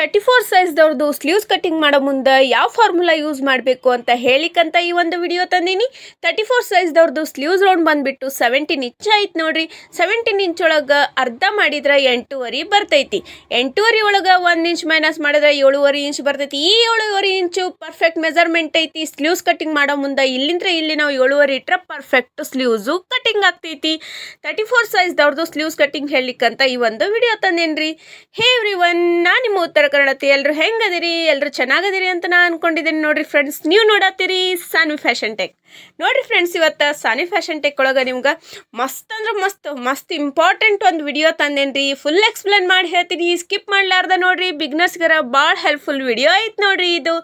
Thirty four ಸೈಜ್ದವ್ರದ್ದು sleeves cutting ಮಾಡೋ ಮುಂದೆ ಯಾವ ಫಾರ್ಮುಲಾ ಯೂಸ್ ಮಾಡಬೇಕು ಅಂತ ಹೇಳಿಕಂತ ಈ ಒಂದು ವಿಡಿಯೋ ತಂದೀನಿ. ತರ್ಟಿ ಫೋರ್ ಸೈಜ್ದವ್ರದ್ದು ಸ್ಲೀವ್ಸ್ ರೌಂಡ್ ಬಂದುಬಿಟ್ಟು ಸೆವೆಂಟೀನ್ ಇಂಚ್ ಆಯ್ತು ನೋಡ್ರಿ. ಸೆವೆಂಟೀನ್ ಇಂಚ್ ಒಳಗೆ ಅರ್ಧ ಮಾಡಿದ್ರೆ ಎಂಟೂವರೆ ಬರ್ತೈತಿ. ಎಂಟೂವರೆ ಒಳಗೆ ಒಂದು ಇಂಚ್ ಮೈನಸ್ ಮಾಡಿದ್ರೆ ಏಳುವರೆ ಇಂಚ್ ಬರ್ತೈತಿ. ಈ ಏಳುವರೆ ಇಂಚು ಪರ್ಫೆಕ್ಟ್ ಮೆಜರ್ಮೆಂಟ್ ಐತಿ. ಸ್ಲೀವ್ಸ್ ಕಟಿಂಗ್ ಮಾಡೋ ಮುಂದೆ ಇಲ್ಲಿಂದ್ರೆ ಇಲ್ಲಿ ನಾವು ಏಳುವರೆ ಇಟ್ಟರೆ ಪರ್ಫೆಕ್ಟ್ ಸ್ಲೀವ್ಸು ಕಟ್ಟಿಂಗ್ ಆಗ್ತೈತಿ. ತರ್ಟಿ ಫೋರ್ ಸೈಜ್ದವ್ರದ್ದು ಸ್ಲೀವ್ಸ್ ಕಟಿಂಗ್ ಹೇಳಲಿಕ್ಕಂತ ಈ ಒಂದು ವಿಡಿಯೋ ತಂದೇನ್ರಿ. ಹೇ ಎವ್ರಿ ಒನ್ ನಾನು ನಿಮ್ಮ ಉತ್ತರ ಕನ್ನಡತಿ ಎಲ್ಲರೂ ಹೆಂಗದಿರಿ? ಎಲ್ಲರೂ ಚೆನ್ನಾಗದಿರಿ ಅಂತ ನಾನು ಅನ್ಕೊಂಡಿದ್ದೀನಿ ನೋಡ್ರಿ ಫ್ರೆಂಡ್ಸ್ ನೀವು ನೋಡತ್ತೀರಿ ಸಾನ್ವಿ ಫ್ಯಾಷನ್ ಟೆಕ್ ನೋಡ್ರಿ ಫ್ರೆಂಡ್ಸ್ ಇವತ್ತು ಸಾನಿ ಫ್ಯಾಷನ್ ಟೆಕ್ ಒಳಗೆ ನಿಮ್ಗೆ ಮಸ್ತ್ ಅಂದ್ರೆ ಮಸ್ತ್ ಮಸ್ತ್ ಇಂಪಾರ್ಟೆಂಟ್ ಒಂದು ವಿಡಿಯೋ ತಂದೇನ್ರಿ. ಫುಲ್ ಎಕ್ಸ್ಪ್ಲೇನ್ ಮಾಡಿ ಹೇಳ್ತೀನಿ. ಸ್ಕಿಪ್ ಮಾಡ್ಲಾರ್ದ ನೋಡ್ರಿ. ಬಿಗ್ನರ್ಸ್ಗರ ಭಾಳ ಹೆಲ್ಪ್ಫುಲ್ ವಿಡಿಯೋ ಐತೆ ನೋಡ್ರಿ ಇದು.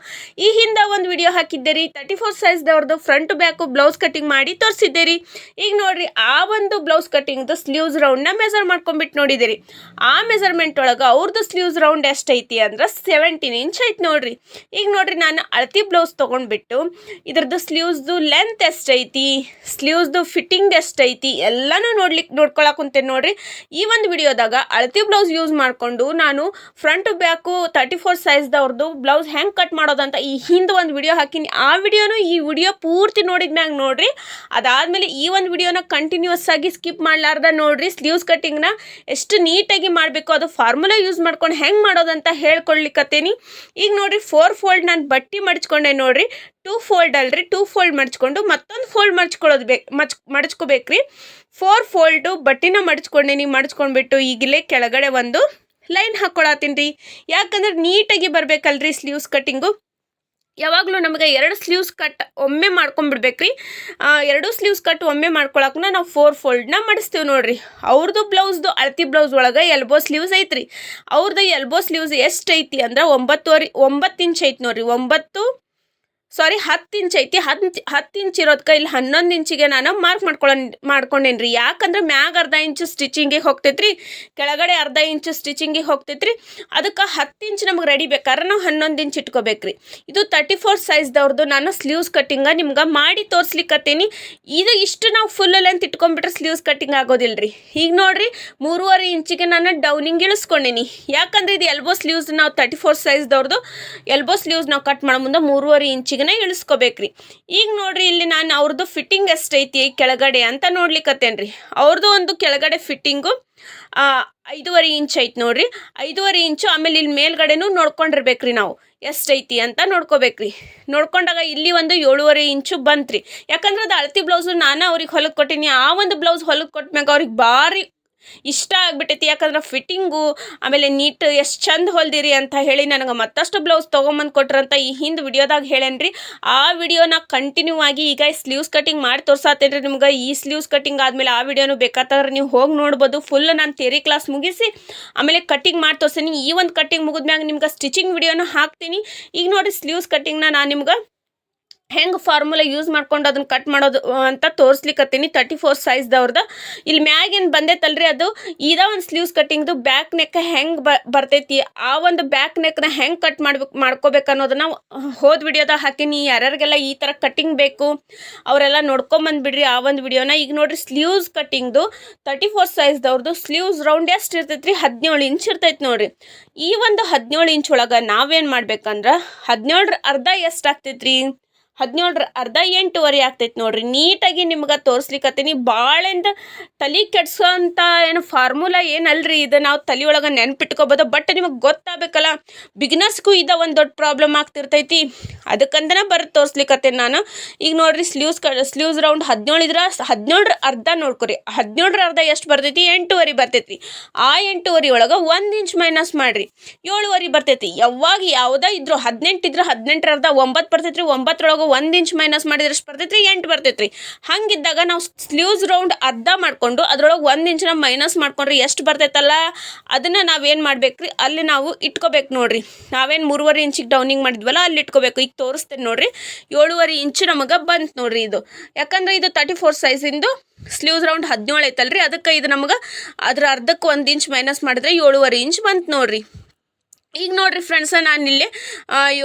ಈ ಹಿಂದೆ ಒಂದು ವಿಡಿಯೋ ಹಾಕಿದ್ದೆ ರೀ ತರ್ಟಿ ಫೋರ್ ಸೈಜ್ದವ್ರದ್ದು ಫ್ರಂಟ್ ಬ್ಯಾಕು ಬ್ಲೌಸ್ ಕಟಿಂಗ್ ಮಾಡಿ ತೋರಿಸಿದ್ದೆ ರೀ ಈಗ ನೋಡ್ರಿ, ಆ ಒಂದು ಬ್ಲೌಸ್ ಕಟಿಂಗ್ದು ಸ್ಲೀವ್ಸ್ ರೌಂಡ್ನ ಮಾಡ್ಕೊಂಬಿಟ್ಟು ನೋಡಿದಿರಿ ಆ ಮೆಜರ್ಮೆಂಟ್ ಒಳಗೆ ಅವ್ರದ್ದು ಸ್ಲೀವ್ಸ್ ರೌಂಡ್ ಎಷ್ಟೈತಿ ಅಂದ್ರೆ ಸೆವೆಂಟೀನ್ ಇಂಚ್ ಐತಿ ನೋಡ್ರಿ. ಈಗ ನೋಡ್ರಿ, ನಾನು ಅಳತಿ ಬ್ಲೌಸ್ ತೊಗೊಂಡ್ಬಿಟ್ಟು ಇದ್ರದ್ದು ಸ್ಲೀವ್ಸ್ದು ಲೆಂತ್ ಎಷ್ಟೈತಿ ಸ್ಲೀವ್ಸ್ದು ಫಿಟ್ಟಿಂಗ್ ಎಷ್ಟೈತಿ, ಎಲ್ಲನೂ ನೋಡ್ಲಿಕ್ಕೆ ನೋಡ್ಕೊಳಕ್ಕೆ ಕುಂತೇನೆ ನೋಡ್ರಿ. ಈ ಒಂದು ವಿಡಿಯೋದಾಗ ಅಳತಿ ಬ್ಲೌಸ್ ಯೂಸ್ ಮಾಡಿಕೊಂಡು ನಾನು ಫ್ರಂಟ್ ಬ್ಯಾಕು ತರ್ಟಿ ಫೋರ್ ಸೈಜ್ದವ್ರದ್ದು ಬ್ಲೌಸ್ ಹೆಂಗೆ ಕಟ್ ಮಾಡೋದಂತ ಈ ಹಿಂದೆ ಒಂದು ವಿಡಿಯೋ ಹಾಕಿನಿ. ಆ ವಿಡಿಯೋನು ಈ ವಿಡಿಯೋ ಪೂರ್ತಿ ನೋಡಿದ್ಮ್ಯಾಗ ನೋಡ್ರಿ. ಅದಾದಮೇಲೆ ಈ ಒಂದು ವಿಡಿಯೋನ ಕಂಟಿನ್ಯೂಸ್ ಆಗಿ ಸ್ಕಿಪ್ ಮಾಡಲಾರ್ದ ನೋಡ್ರಿ. ಸ್ಲೀವ್ಸ್ ಕಟ್ಟಿಂಗ್ನ ಎಷ್ಟು ನೀಟಾಗಿ ಮಾಡಬೇಕು, ಅದು ಫಾರ್ಮುಲಾ ಯೂಸ್ ಮಾಡ್ಕೊಂಡು ಹೆಂಗೆ ಮಾಡೋದಂತ ಹೇಳ್ಕೊಳ್ಲಿಕ್ಕತ್ತೇನಿ ಈಗ ನೋಡ್ರಿ ಫೋರ್ ಫೋಲ್ಡ್ ನಾನು ಬಟ್ಟಿ ಮಡಚ್ಕೊಂಡೆ ನೋಡ್ರಿ. ಟೂ ಫೋಲ್ಡ್ ಅಲ್ರಿ ಟೂ ಫೋಲ್ಡ್ ಮಡ್ಚ್ಕೊಂಡು ಮತ್ತೊಂದು ಫೋಲ್ಡ್ ಮಡ್ಚ್ಕೊಳ್ಳೋದು ಬೇಕು ಮಚ್ ಮಡ್ಚ್ಕೋಬೇಕ್ರಿ. ಫೋರ್ ಫೋಲ್ಡು ಬಟ್ಟಿನ ಮಡಚ್ಕೊಂಡೇನಿ ಮಡಚ್ಕೊಂಡ್ಬಿಟ್ಟು ಈಗಿಲ್ಲೇ ಕೆಳಗಡೆ ಒಂದು ಲೈನ್ ಹಾಕ್ಕೊಳತ್ತೀನಿ ರೀ. ಯಾಕಂದ್ರೆ ನೀಟಾಗಿ ಬರಬೇಕಲ್ರಿ ಸ್ಲೀವ್ಸ್ ಕಟ್ಟಿಂಗು ಯಾವಾಗಲೂ ನಮಗೆ ಎರಡು ಸ್ಲೀವ್ಸ್ ಕಟ್ ಒಮ್ಮೆ ಮಾಡ್ಕೊಂಡ್ಬಿಡ್ಬೇಕ್ರಿ ಎರಡು ಸ್ಲೀವ್ಸ್ ಕಟ್ ಒಮ್ಮೆ ಮಾಡ್ಕೊಳಕ್ಕೂ ನಾವು ಫೋರ್ ಫೋಲ್ಡ್ನ ಮಾಡಿಸ್ತೀವಿ ನೋಡ್ರಿ. ಅವ್ರದ್ದು ಬ್ಲೌಸ್ದು ಅಳತಿ ಬ್ಲೌಸ್ ಒಳಗೆ ಎಲ್ಬೋ ಸ್ಲೀವ್ಸ್ ಐತ್ರಿ. ಅವ್ರದ್ದು ಎಲ್ಬೋ ಸ್ಲೀವ್ಸ್ ಎಷ್ಟು ಐತಿ ಅಂದ್ರೆ ಒಂಬತ್ತುವರೆ, ಒಂಬತ್ತು ಇಂಚ್ ಐತಿ ನೋಡ್ರಿ. ಒಂಬತ್ತು ಸಾರಿ ಹತ್ತು ಇಂಚ್ ಐತಿ. ಹತ್ತು ಹತ್ತು ಇಂಚ್ ಇರೋದಕ್ಕೆ ಇಲ್ಲಿ ಹನ್ನೊಂದು ಇಂಚಿಗೆ ನಾನು ಮಾರ್ಕ್ ಮಾಡ್ಕೊಳ್ಳೋ ಮಾಡ್ಕೊಂಡೇನಿ ರೀ ಯಾಕಂದ್ರೆ ಮ್ಯಾಗ ಅರ್ಧ ಇಂಚು ಸ್ಟಿಚಿಂಗಿಗೆ ಹೋಗ್ತೈತ್ರಿ. ಕೆಳಗಡೆ ಅರ್ಧ ಇಂಚು ಸ್ಟಿಚಿಂಗಿಗೆ ಹೋಗ್ತೈತ್ರಿ. ಅದಕ್ಕೆ ಹತ್ತು ಇಂಚ್ ನಮ್ಗೆ ರೆಡಿ ಬೇಕಾದ್ರೆ ನಾವು ಹನ್ನೊಂದು ಇಂಚ್ ಇಟ್ಕೋಬೇಕ್ರಿ. ಇದು ತರ್ಟಿ ಫೋರ್ ಸೈಜ್ದವ್ರದ್ದು ನಾನು ಸ್ಲೀವ್ಸ್ ಕಟ್ಟಿಂಗ ನಿಮ್ಗೆ ಮಾಡಿ ತೋರಿಸ್ಲಿಕ್ಕತ್ತೀನಿ ಇದು ಇಷ್ಟು ನಾವು ಫುಲ್ ಲೆಂತ್ ಇಟ್ಕೊಂಡ್ಬಿಟ್ರೆ ಸ್ಲೀವ್ಸ್ ಕಟ್ಟಿಂಗ್ ಆಗೋದಿಲ್ಲರಿ ಈಗ ನೋಡ್ರಿ, ಮೂರುವರೆ ಇಂಚಿಗೆ ನಾನು ಡೌನಿಂಗ್ ಇಳಿಸ್ಕೊಂಡೀನಿ. ಯಾಕಂದ್ರೆ ಇದು ಎಲ್ಬೋ ಸ್ಲೀವ್ಸ್ ನಾವು ತರ್ಟಿ ಫೋರ್ ಸೈಜ್ದವ್ರದ್ದು ಎಲ್ಬೋ ಸ್ಲೀವ್ಸ್ ನಾವು ಕಟ್ ಮಾಡೋ ಮುಂದೆ ಮೂರುವರೆ ಇಂಚಿಗೆ ಇಳಿಸ್ಕೋಬೇಕ್ರಿ. ಈಗ ನೋಡ್ರಿ ಇಲ್ಲಿ ನಾನು ಅವ್ರದ್ದು ಫಿಟ್ಟಿಂಗ್ ಎಷ್ಟೈತಿ ಕೆಳಗಡೆ ಅಂತ ನೋಡ್ಲಿಕ್ಕತ್ತೇನ್ರಿ ಅವ್ರದ್ದು ಒಂದು ಕೆಳಗಡೆ ಫಿಟ್ಟಿಂಗು ಐದೂವರೆ ಇಂಚ್ ಐತಿ ನೋಡ್ರಿ. ಐದೂವರೆ ಇಂಚು ಆಮೇಲೆ ಇಲ್ಲಿ ಮೇಲ್ಗಡೆನೂ ನೋಡ್ಕೊಂಡಿರ್ಬೇಕ್ರಿ ನಾವು. ಎಷ್ಟೈತಿ ಅಂತ ನೋಡ್ಕೋಬೇಕ್ರಿ. ನೋಡ್ಕೊಂಡಾಗ ಇಲ್ಲಿ ಒಂದು ಏಳುವರೆ ಇಂಚು ಬಂತ್ರಿ. ಯಾಕಂದ್ರೆ ಅದು ಅಳತಿ ಬ್ಲೌಸು ನಾನು ಅವ್ರಿಗೆ ಹೊಲಕ್ಕೆ ಕೊಟ್ಟಿನಿ. ಆ ಒಂದು ಬ್ಲೌಸ್ ಹೊಲಕ್ಕೆ ಕೊಟ್ಮ್ಯಾಗ ಅವ್ರಿಗೆ ಭಾರಿ ಇಷ್ಟ ಆಗ್ಬಿಟ್ಟೈತಿ. ಯಾಕಂದ್ರೆ ಫಿಟ್ಟಿಂಗು ಆಮೇಲೆ ನೀಟ್ ಎಷ್ಟು ಚಂದ ಹೊಲ್ದಿರಿ ಅಂತ ಹೇಳಿ ನನಗೆ ಮತ್ತಷ್ಟು ಬ್ಲೌಸ್ ತೊಗೊಂಬಂದು ಕೊಟ್ರಂತ ಈ ಹಿಂದೆ ವಿಡಿಯೋದಾಗ ಹೇಳೇನ್ರಿ. ಆ ವಿಡಿಯೋನ ಕಂಟಿನ್ಯೂ ಆಗಿ ಈಗ ಸ್ಲೀವ್ಸ್ ಕಟಿಂಗ್ ಮಾಡಿ ತೋರ್ಸಾತೇನ್ರಿ ನಿಮ್ಗೆ. ಈ ಸ್ಲೀವ್ಸ್ ಕಟಿಂಗ್ ಆದಮೇಲೆ ಆ ವಿಡಿಯೋನು ಬೇಕಾತಂದ್ರೆ ನೀವು ಹೋಗಿ ನೋಡ್ಬೋದು. ಫುಲ್ ನಾನು ಥೇರಿ ಕ್ಲಾಸ್ ಮುಗಿಸಿ, ಆಮೇಲೆ ಕಟಿಂಗ್ ಮಾಡಿ ತೋರಿಸ್ತೀನಿ ಈ ಒಂದು ಕಟಿಂಗ್ ಮುಗಿದ್ಮ್ಯಾಗ ನಿಮ್ಗೆ ಸ್ಟಿಚಿಂಗ್ ವಿಡಿಯೋನ ಹಾಕ್ತೀನಿ. ಈಗ ನೋಡಿ ಸ್ಲೀವ್ಸ್ ಕಟಿಂಗ್ನ ನಾನು ನಿಮ್ಗೆ ಹೆಂಗೆ ಫಾರ್ಮುಲಾ ಯೂಸ್ ಮಾಡ್ಕೊಂಡು ಅದನ್ನ ಕಟ್ ಮಾಡೋದು ಅಂತ ತೋರಿಸ್ಲಿಕ್ಕತ್ತೀನಿ ತರ್ಟಿ ಫೋರ್ ಸೈಜ್ದವ್ರದ್ದು ಇಲ್ಲಿ ಮ್ಯಾಗೇನು ಬಂದೈತಲ್ರಿ ಅದು. ಇದ ಒಂದು ಸ್ಲೀವ್ಸ್ ಕಟ್ಟಿಂಗ್ದು ಬ್ಯಾಕ್ ನೆಕ್ ಹೆಂಗೆ ಬರ್ತೈತಿ, ಆ ಒಂದು ಬ್ಯಾಕ್ ನೆಕ್ನ ಹೆಂಗೆ ಕಟ್ ಮಾಡ್ಬೇಕು ಮಾಡ್ಕೋಬೇಕು ಅನ್ನೋದನ್ನ ಹೋದ ವಿಡಿಯೋದಾಗ ಹಾಕೀನಿ. ಯಾರ್ಯಾರಿಗೆಲ್ಲ ಈ ಥರ ಕಟ್ಟಿಂಗ್ ಬೇಕು, ಅವರೆಲ್ಲ ನೋಡ್ಕೊಂಬಂದ್ಬಿಡ್ರಿ ಆ ಒಂದು ವಿಡಿಯೋನ ಈಗ ನೋಡ್ರಿ ಸ್ಲೀವ್ಸ್ ಕಟ್ಟಿಂಗ್ದು ತರ್ಟಿ ಫೋರ್ ಸೈಜ್ದವ್ರದ್ದು ಸ್ಲೀವ್ಸ್ ರೌಂಡ್ ಎಷ್ಟು ಇರ್ತೈತಿ ರೀ ಹದಿನೇಳು ಇಂಚ್ ಇರ್ತೈತಿ ನೋಡ್ರಿ. ಈ ಒಂದು ಹದಿನೇಳು ಇಂಚ್ ಒಳಗೆ ನಾವೇನು ಮಾಡ್ಬೇಕಂದ್ರೆ ಹದಿನೇಳರ ಅರ್ಧ ಎಷ್ಟು ಆಗ್ತೈತಿ ರೀ ಹದಿನೇಳರ ಅರ್ಧ ಎಂಟುವರೆ ಆಗ್ತೈತೆ ನೋಡ್ರಿ. ನೀಟಾಗಿ ನಿಮ್ಗೆ ತೋರಿಸ್ಲಿಕ್ಕತ್ತೀನಿ ಭಾಳಿಂದ ತಲೆ ಕೆಡ್ಸೋಂಥ ಏನು ಫಾರ್ಮುಲಾ ಏನಲ್ರಿ ಇದು ನಾವು ತಲೆ ಒಳಗೆ ನೆನ್ಪಿಟ್ಕೋಬೋದು. ಬಟ್ ನಿಮಗೆ ಗೊತ್ತಾಗಬೇಕಲ್ಲ, ಬಿಗ್ನರ್ಸ್ಗೂ ಇದ ಒಂದು ದೊಡ್ಡ ಪ್ರಾಬ್ಲಮ್ ಆಗ್ತಿರ್ತೈತಿ. ಅದಕ್ಕಂತನೇ ಬರೋದು ತೋರಿಸ್ಲಿಕ್ಕತ್ತೇನೆ ನಾನು. ಈಗ ನೋಡ್ರಿ ಸ್ಲೀವ್ಸ್ ಕ, ಸ್ಲೀವ್ಸ್ ರೌಂಡ್ ಹದಿನೇಳು ಇದ್ರೆ ಹದಿನೇಳರ ಅರ್ಧ ನೋಡ್ಕೊರಿ. ಹದಿನೇಳರ ಅರ್ಧ ಎಷ್ಟು ಬರ್ತೈತಿ? ಎಂಟುವರೆ ಬರ್ತೈತಿ. ಆ ಎಂಟುವರೆ ಒಳಗೆ ಒಂದು ಇಂಚ್ ಮೈನಸ್ ಮಾಡಿರಿ. ಏಳುವರೆ ಬರ್ತೈತಿ. ಯಾವಾಗ ಯಾವುದೇ ಇದ್ರು ಹದಿನೆಂಟು ಇದ್ರೆ ಹದಿನೆಂಟರ ಅರ್ಧ ಒಂಬತ್ತು ಬರ್ತೈತಿ ರೀ ಒಂಬತ್ತರೊಳಗೆ ಒಂದು ಇಂಚ್ ಮೈನಸ್ ಮಾಡಿದ್ರೆ ಎಷ್ಟು ಬರ್ತೈತ್ರಿ? ಎಂಟು ಬರ್ತೈತ್ರಿ. ಹಂಗಿದ್ದಾಗ ನಾವು ಸ್ಲೀವ್ಸ್ ರೌಂಡ್ ಅರ್ಧ ಮಾಡಿಕೊಂಡು ಅದ್ರೊಳಗೆ ಒಂದು ಇಂಚನ್ನ ಮೈನಸ್ ಮಾಡ್ಕೊಂಡ್ರೆ ಎಷ್ಟು ಬರ್ತೈತಲ್ಲ? ಅದನ್ನು ನಾವೇನು ಮಾಡ್ಬೇಕ್ರಿ? ಅಲ್ಲಿ ನಾವು ಇಟ್ಕೋಬೇಕು ನೋಡ್ರಿ. ನಾವೇನು ಮೂರುವರೆ ಇಂಚಿಗೆ ಡೌನಿಂಗ್ ಮಾಡಿದ್ವಲ್ಲ, ಅಲ್ಲಿ ಇಟ್ಕೋಬೇಕು. ಈಗ ತೋರಿಸ್ತೇನೆ ನೋಡ್ರಿ. ಏಳುವರೆ ಇಂಚು ನಮಗೆ ಬಂತು ನೋಡ್ರಿ ಇದು. ಯಾಕಂದ್ರೆ ಇದು ತರ್ಟಿ ಫೋರ್ ಸೈಜಿಂದು ಸ್ಲೀವ್ಸ್ ರೌಂಡ್ ಹದಿನೇಳು ಐತಲ್ರಿ. ಅದಕ್ಕೆ ಇದು ನಮಗೆ ಅದ್ರ ಅರ್ಧಕ್ಕೆ ಒಂದು ಇಂಚ್ ಮೈನಸ್ ಮಾಡಿದ್ರೆ ಏಳುವರೆ ಇಂಚ್ ಬಂತು ನೋಡ್ರಿ. ಈಗ ನೋಡ್ರಿ ಫ್ರೆಂಡ್ಸ ನಾನಿಲ್ಲಿ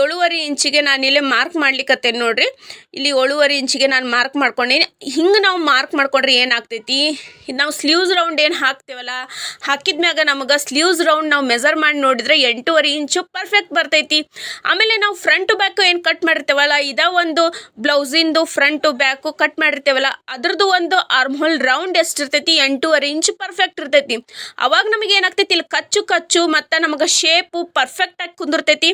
ಏಳುವರೆ ಇಂಚಿಗೆ ನಾನಿಲ್ಲಿ ಮಾರ್ಕ್ ಮಾಡ್ಲಿಕ್ಕತ್ತೇನೆ ನೋಡ್ರಿ. ಇಲ್ಲಿ ಏಳುವರೆ ಇಂಚಿಗೆ ನಾನು ಮಾರ್ಕ್ ಮಾಡ್ಕೊಂಡೀನಿ. ಹಿಂಗೆ ನಾವು ಮಾರ್ಕ್ ಮಾಡ್ಕೊಂಡ್ರೆ ಏನಾಗ್ತೈತಿ? ನಾವು ಸ್ಲೀವ್ಸ್ ರೌಂಡ್ ಏನು ಹಾಕ್ತೇವಲ್ಲ? ಹಾಕಿದ್ಮ್ಯಾಗ ನಮಗೆ ಸ್ಲೀವ್ಸ್ ರೌಂಡ್ ನಾವು ಮೆಜರ್ ಮಾಡಿ ನೋಡಿದ್ರೆ ಎಂಟೂವರೆ ಇಂಚು ಪರ್ಫೆಕ್ಟ್ ಬರ್ತೈತಿ. ಆಮೇಲೆ ನಾವು ಫ್ರಂಟು ಬ್ಯಾಕು ಏನು ಕಟ್ ಮಾಡಿರ್ತೇವಲ್ಲ? ಇದ ಒಂದು ಬ್ಲೌಸಿಂದು ಫ್ರಂಟು ಬ್ಯಾಕು ಕಟ್ ಮಾಡಿರ್ತೇವಲ್ಲ? ಅದ್ರದ್ದು ಒಂದು ಆರ್ಮ್ ಹೋಲ್ ರೌಂಡ್ ಎಷ್ಟಿರ್ತೈತಿ? ಎಂಟೂವರೆ ಇಂಚು ಪರ್ಫೆಕ್ಟ್ ಇರ್ತೈತಿ. ಅವಾಗ ನಮಗೆ ಏನಾಗ್ತೈತಿ? ಇಲ್ಲಿ ಕಚ್ಚು ಕಚ್ಚು ಮತ್ತು ನಮಗೆ ಶೇಪು ಪರ್ಫೆಕ್ಟಾಗಿ ಕುಂದಿರ್ತೈತಿ.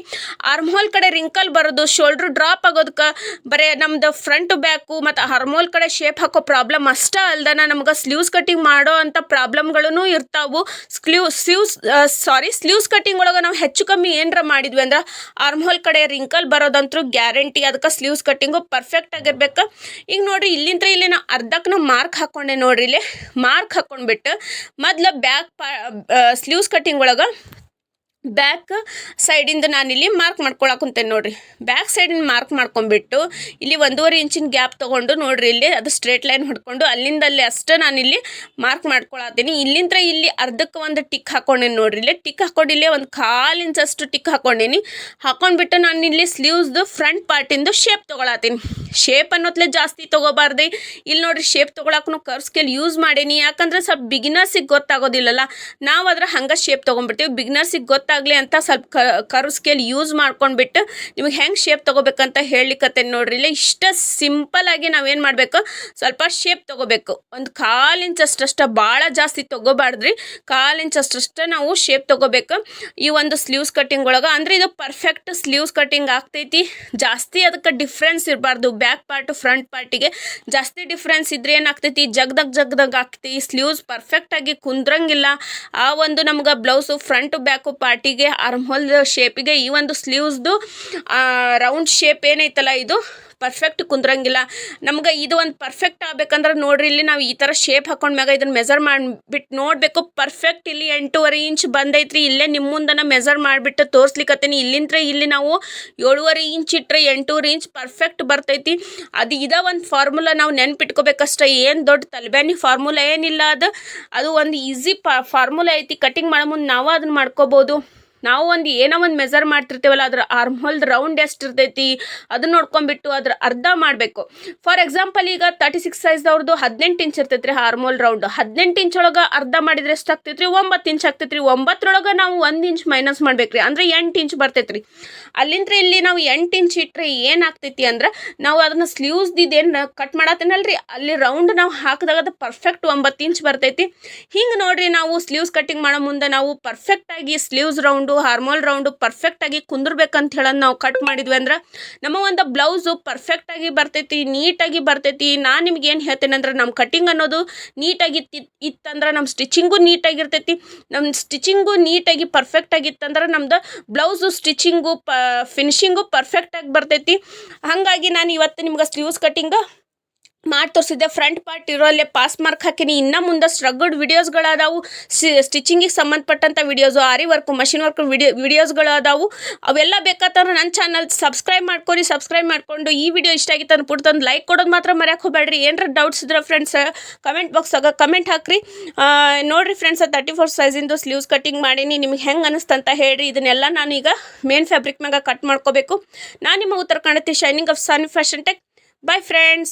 ಆರ್ಮ್ ಹೋಲ್ ಕಡೆ ರಿಂಕಲ್ ಬರೋದು ಶೋಲ್ಡ್ರ್ ಡ್ರಾಪ್ ಆಗೋದಕ್ಕೆ ಬರೀ ನಮ್ದು ಫ್ರಂಟ್ ಬ್ಯಾಕು ಮತ್ತು ಹಾರ್ಮೋಲ್ ಕಡೆ ಶೇಪ್ ಹಾಕೋ ಪ್ರಾಬ್ಲಮ್ ಅಷ್ಟೇ ಅಲ್ದನ ನಮ್ಗೆ ಸ್ಲೀವ್ಸ್ ಕಟ್ಟಿಂಗ್ ಮಾಡೋ ಅಂಥ ಪ್ರಾಬ್ಲಮ್ಗಳೂ ಇರ್ತಾವು. Sleeve sleeves sorry sleeves cutting ಒಳಗೆ ನಾವು ಹೆಚ್ಚು ಕಮ್ಮಿ ಏನರ ಮಾಡಿದ್ವಿ ಅಂದ್ರೆ ಆರ್ಮ್ ಕಡೆ ರಿಂಕಲ್ ಬರೋದಂತೂ ಗ್ಯಾರಂಟಿ ಅದಕ್ಕೆ ಸ್ಲೀವ್ಸ್ ಕಟ್ಟಿಂಗು ಪರ್ಫೆಕ್ಟ್ ಆಗಿರ್ಬೇಕು. ಈಗ ನೋಡಿರಿ ಇಲ್ಲಿಂದ ಇಲ್ಲಿ ನಾವು ಅರ್ಧಕ್ಕೆ ನಾವು ಮಾರ್ಕ್ ಹಾಕ್ಕೊಂಡೆ ನೋಡ್ರಿ ಇಲ್ಲಿ. ಮಾರ್ಕ್ ಹಾಕ್ಕೊಂಡ್ಬಿಟ್ಟು ಮೊದಲು ಬ್ಯಾಕ್ ಪಾ ಸ್ಲೀವ್ಸ್ ಕಟ್ಟಿಂಗ್ ಒಳಗೆ ಬ್ಯಾಕ್ ಸೈಡಿಂದ ನಾನಿಲ್ಲಿ ಮಾರ್ಕ್ ಮಾಡ್ಕೊಳಕ್ ಕುಂತೇನೆ ನೋಡ್ರಿ. ಬ್ಯಾಕ್ ಸೈಡಿನ ಮಾರ್ಕ್ ಮಾಡ್ಕೊಂಡ್ಬಿಟ್ಟು ಇಲ್ಲಿ ಒಂದೂವರೆ ಇಂಚಿನ ಗ್ಯಾಪ್ ತೊಗೊಂಡು ನೋಡಿರಿ ಇಲ್ಲಿ ಅದು ಸ್ಟ್ರೇಟ್ ಲೈನ್ ಹೊಡ್ಕೊಂಡು ಅಲ್ಲಿಂದ ಅಲ್ಲಿ ಅಷ್ಟೇ ನಾನಿಲ್ಲಿ ಮಾರ್ಕ್ ಮಾಡ್ಕೊಳತ್ತೀನಿ. ಇಲ್ಲಿಂದ ಇಲ್ಲಿ ಅರ್ಧಕ್ಕೆ ಒಂದು ಟಿಕ್ ಹಾಕೊಂಡೇನಿ ನೋಡ್ರಿ. ಇಲ್ಲಿ ಟಿಕ್ ಹಾಕೊಂಡು ಇಲ್ಲೇ ಒಂದು ಕಾಲು ಇಂಚಷ್ಟು ಟಿಕ್ ಹಾಕ್ಕೊಂಡೀನಿ ಹಾಕೊಂಡ್ಬಿಟ್ಟು ನಾನು ಇಲ್ಲಿ ಸ್ಲೀವ್ಸ್ದು ಫ್ರಂಟ್ ಪಾರ್ಟಿಂದು ಶೇಪ್ ತೊಗೊಳತ್ತೀನಿ. ಶೇಪ್ ಅನ್ನೋತ್ಲೆ ಜಾಸ್ತಿ ತೊಗೋಬಾರ್ದು. ಇಲ್ಲಿ ನೋಡ್ರಿ ಶೇಪ್ ತೊಗೊಳಕ್ಕೂ ಕರ್ವ್ ಸ್ಕೇಲ್ ಯೂಸ್ ಮಾಡೀನಿ. ಯಾಕಂದ್ರೆ ಸ್ವಲ್ಪ ಬಿಗಿನರ್ಸಿಗೆ ಗೊತ್ತಾಗೋದಿಲ್ಲಲ್ಲ. ನಾವು ಅದ್ರ ಹಂಗೆ ಶೇಪ್ ತೊಗೊಂಡ್ಬಿಡ್ತೀವಿ. ಬಿಗಿನರ್ಸಿಗೆ ಗೊತ್ತಾಗಲಿ ಅಂತ ಸ್ವಲ್ಪ ಕರ್ವ್ ಸ್ಕೇಲ್ ಯೂಸ್ ಮಾಡ್ಕೊಂಡ್ಬಿಟ್ಟು ನಿಮಗೆ ಹೆಂಗೆ ಶೇಪ್ ತೊಗೋಬೇಕಂತ ಹೇಳಲಿಕ್ಕತ್ತೇನೆ ನೋಡ್ರಿ. ಇಲ್ಲ ಇಷ್ಟ ಸಿಂಪಲ್ ಆಗಿ ನಾವೇನು ಮಾಡಬೇಕು? ಸ್ವಲ್ಪ ಶೇಪ್ ತೊಗೋಬೇಕು. ಒಂದು ಕಾಲು ಇಂಚ್ ಅಷ್ಟಷ್ಟ ಭಾಳ ಜಾಸ್ತಿ ತೊಗೋಬಾರ್ದ್ರಿ. ಕಾಲು ಇಂಚ್ ಅಷ್ಟಷ್ಟ ನಾವು ಶೇಪ್ ತೊಗೋಬೇಕು. ಈ ಒಂದು ಸ್ಲೀವ್ಸ್ ಕಟ್ಟಿಂಗ್ ಒಳಗೆ, ಅಂದ್ರೆ ಇದು ಪರ್ಫೆಕ್ಟ್ ಸ್ಲೀವ್ಸ್ ಕಟ್ಟಿಂಗ್ ಆಗ್ತೈತಿ. ಜಾಸ್ತಿ ಅದಕ್ಕೆ ಡಿಫ್ರೆನ್ಸ್ ಇರಬಾರ್ದು. ಬ್ಯಾಕ್ ಪಾರ್ಟ್ ಫ್ರಂಟ್ ಪಾರ್ಟಿಗೆ ಜಾಸ್ತಿ ಡಿಫ್ರೆನ್ಸ್ ಇದ್ರೆ ಏನಾಗ್ತೈತಿ? ಜಗ್ದಾಗ ಜಗ್ದಾಗ ಆಗ್ತೈತಿ. ಸ್ಲೀವ್ಸ್ ಪರ್ಫೆಕ್ಟಾಗಿ ಕುಂದ್ರಂಗಿಲ್ಲ. ಆ ಒಂದು ನಮ್ಗೆ ಬ್ಲೌಸು ಫ್ರಂಟ್ ಬ್ಯಾಕು ಪಾರ್ಟಿಗೆ ಆರ್ಮ್ ಹೋಲ್ ಶೇಪಿಗೆ ಈ ಒಂದು ಸ್ಲೀವ್ಸ್ದು ರೌಂಡ್ ಶೇಪ್ ಏನೈತಲ್ಲ ಇದು? ಪರ್ಫೆಕ್ಟ್ ಕುಂದ್ರಂಗಿಲ್ಲ. ನಮ್ಗೆ ಇದು ಒಂದು ಪರ್ಫೆಕ್ಟ್ ಆಗ್ಬೇಕಂದ್ರೆ ನೋಡ್ರಿ, ಇಲ್ಲಿ ನಾವು ಈ ಥರ ಶೇಪ್ ಹಾಕೊಂಡ್ಮ್ಯಾಗ ಇದನ್ನು ಮೆಜರ್ ಮಾಡಿಬಿಟ್ಟು ನೋಡಬೇಕು. ಪರ್ಫೆಕ್ಟ್ ಇಲ್ಲಿ ಎಂಟೂವರೆ ಇಂಚ್ ಬಂದೈತ್ರಿ, ಇಲ್ಲೇ ನಿಮ್ಮ ಮುಂದನ ಮೆಜರ್ ಮಾಡಿಬಿಟ್ಟು ತೋರಿಸ್ಲಿಕ್ಕತ್ತೀನಿ ಇಲ್ಲಿಂದ್ರೆ ಇಲ್ಲಿ ನಾವು ಏಳುವರೆ ಇಂಚ್ ಇಟ್ಟರೆ ಎಂಟೂವರೆ ಇಂಚ್ ಪರ್ಫೆಕ್ಟ್ ಬರ್ತೈತಿ. ಅದು ಇದೇ ಒಂದು ಫಾರ್ಮುಲಾ ನಾವು ನೆನ್ಪಿಟ್ಕೋಬೇಕಷ್ಟೇ. ಏನು ದೊಡ್ಡ ತಲೆಬ್ಯಾನಿ ಫಾರ್ಮುಲಾ ಏನಿಲ್ಲ ಅದು. ಅದು ಒಂದು ಈಸಿ ಫಾರ್ಮುಲಾ ಐತಿ. ಕಟಿಂಗ್ ಮಾಡೋ ಮುಂದೆ ನಾವು ಅದನ್ನ ಮಾಡ್ಕೋಬೋದು. ನಾವು ಒಂದು ಏನೋ ಒಂದು ಮೆಜರ್ ಮಾಡ್ತಿರ್ತೇವಲ್ಲ, ಅದ್ರ ಆರ್ಮ್ ಹೋಲ್ದ್ ರೌಂಡ್ ಎಷ್ಟು ಇರ್ತೈತಿ ಅದನ್ನ ನೋಡ್ಕೊಂಡ್ಬಿಟ್ಟು ಅದ್ರ ಅರ್ಧ ಮಾಡಬೇಕು. ಫಾರ್ ಎಕ್ಸಾಂಪಲ್ ಈಗ ತರ್ಟಿ ಸಿಕ್ಸ್ ಸೈಜ್ದವ್ರದ್ದು ಹದಿನೆಂಟು ಇಂಚ್ ಇರ್ತೈತ್ರಿ ಹಾರ್ಮೋಲ್ ರೌಂಡ್ ಹದಿನೆಂಟು ಇಂಚ್ ಒಳಗೆ ಅರ್ಧ ಮಾಡಿದ್ರೆ ಎಷ್ಟು ಆಗ್ತೈತ್ರಿ ಒಂಬತ್ತು ಇಂಚ್ ಆಗ್ತೈತ್ರಿ. ಒಂಬತ್ತರೊಳಗೆ ನಾವು ಒಂದು ಇಂಚ್ ಮೈನಸ್ ಮಾಡ್ಬೇಕ್ರಿ. ಅಂದ್ರೆ ಎಂಟು ಇಂಚ್ ಬರ್ತೈತ್ರಿ. ಅಲ್ಲಿಂದ್ರೆ ಇಲ್ಲಿ ನಾವು ಎಂಟು ಇಂಚ್ ಇಟ್ಟರೆ ಏನಾಗ್ತೈತಿ ಅಂದ್ರೆ, ನಾವು ಅದನ್ನ ಸ್ಲೀವ್ಸ್ ಇದೇನು ಕಟ್ ಮಾಡತ್ತೇನಲ್ರಿ? ಅಲ್ಲಿ ರೌಂಡ್ ನಾವು ಹಾಕಿದಾಗ ಅದು ಪರ್ಫೆಕ್ಟ್ ಒಂಬತ್ತು ಇಂಚ್ ಬರ್ತೈತಿ. ಹಿಂಗೆ ನೋಡ್ರಿ ನಾವು ಸ್ಲೀವ್ಸ್ ಕಟ್ಟಿಂಗ್ ಮಾಡೋ ಮುಂದೆ ನಾವು ಪರ್ಫೆಕ್ಟಾಗಿ ಸ್ಲೀವ್ಸ್ ರೌಂಡು ಹಾರ್ಮೋಲ್ ರೌಂಡು ಪರ್ಫೆಕ್ಟಾಗಿ ಕುಂದಿರ್ಬೇಕಂತ ಹೇಳೋದು ನಾವು ಕಟ್ ಮಾಡಿದ್ವಿ ಅಂದ್ರೆ ನಮ್ಮ ಒಂದು ಬ್ಲೌಸು ಪರ್ಫೆಕ್ಟಾಗಿ ಬರ್ತೈತಿ ನೀಟಾಗಿ ಬರ್ತೈತಿ. ನಾನು ನಿಮ್ಗೆ ಏನು ಹೇಳ್ತೇನೆ ಅಂದ್ರೆ ನಮ್ಮ ಕಟಿಂಗ್ ಅನ್ನೋದು ನೀಟಾಗಿ ಇತ್ತಂದ್ರೆ ನಮ್ಮ ಸ್ಟಿಚಿಂಗು ನೀಟಾಗಿರ್ತೈತಿ ನಮ್ಮ ಸ್ಟಿಚಿಂಗು ನೀಟಾಗಿ ಪರ್ಫೆಕ್ಟಾಗಿ ಇತ್ತಂದ್ರೆ ನಮ್ದು ಬ್ಲೌಸು ಸ್ಟಿಚಿಂಗು ಪ ಫಿನಿಶಿಂಗು ಪರ್ಫೆಕ್ಟಾಗಿ ಬರ್ತೈತಿ. ಹಾಗಾಗಿ ನಾನು ಇವತ್ತು ನಿಮ್ಗೆ ಸ್ಲೀವ್ಸ್ ಕಟ್ಟಿಂಗ್ ಮಾಡಿ ತೋರಿಸಿದ್ದೆ. ಫ್ರಂಟ್ ಪಾರ್ಟ್ ಇರೋ ಅಲ್ಲೇ ಪಾಸ್ ಮಾರ್ಕ್ ಹಾಕಿನಿ. ಇನ್ನು ಮುಂದೆ ಸ್ಟ್ರಗಲ್ಡ್ ವಿಡಿಯೋಸ್ಗಳದಾವು ಸ್ಟಿಚಿಂಗಿಗೆ ಸಂಬಂಧಪಟ್ಟಂಥ videos, aari work, machine work video ವಿಡಿಯೋಸ್ಗಳು ಅದಾವು ಅವೆಲ್ಲ ಬೇಕಾತಂದ್ರೆ ನನ್ನ ಚಾನಲ್ ಸಬ್ಸ್ಕ್ರೈಬ್ ಮಾಡ್ಕೊರಿ, ಸಬ್ಸ್ಕ್ರೈಬ್ ಮಾಡಿಕೊಂಡು. ಈ ವಿಡಿಯೋ ಇಷ್ಟ ಆಗಿತ್ತು ಅಂದ್ಬಿಟ್ಟು ತಂದು ಲೈಕ್ ಕೊಡೋದು ಮಾತ್ರ ಮರೆಯಕ್ಕೆ ಹೋಗಬೇಡ್ರಿ ಏನಾರ ಡೌಟ್ಸ್ ಇದ್ರೆ ಫ್ರೆಂಡ್ಸ್ ಕಮೆಂಟ್ ಬಾಕ್ಸಾಗ ಕಮೆಂಟ್ ಹಾಕ್ರಿ. ನೋಡಿರಿ ಫ್ರೆಂಡ್ಸ್ ತರ್ಟಿ ಫೋರ್ ಸೈಜಿಂದು ಸ್ಲೀವ್ಸ್ ಕಟ್ಟಿಂಗ್ ಮಾಡೀನಿ. ನಿಮ್ಗೆ ಹೆಂಗೆ ಅನಿಸ್ತಂತ ಹೇಳ್ರಿ. ಇದನ್ನೆಲ್ಲ ನಾನೀಗ ಮೇನ್ ಫ್ಯಾಬ್ರಿಕ್ ಮ್ಯಾಗ ಕಟ್ ಮಾಡ್ಕೋಬೇಕು. ನಾನು ನಿಮ್ಮ ಉತ್ತರ ಕನ್ನಡತಿ shining of sun fashion tech bye friends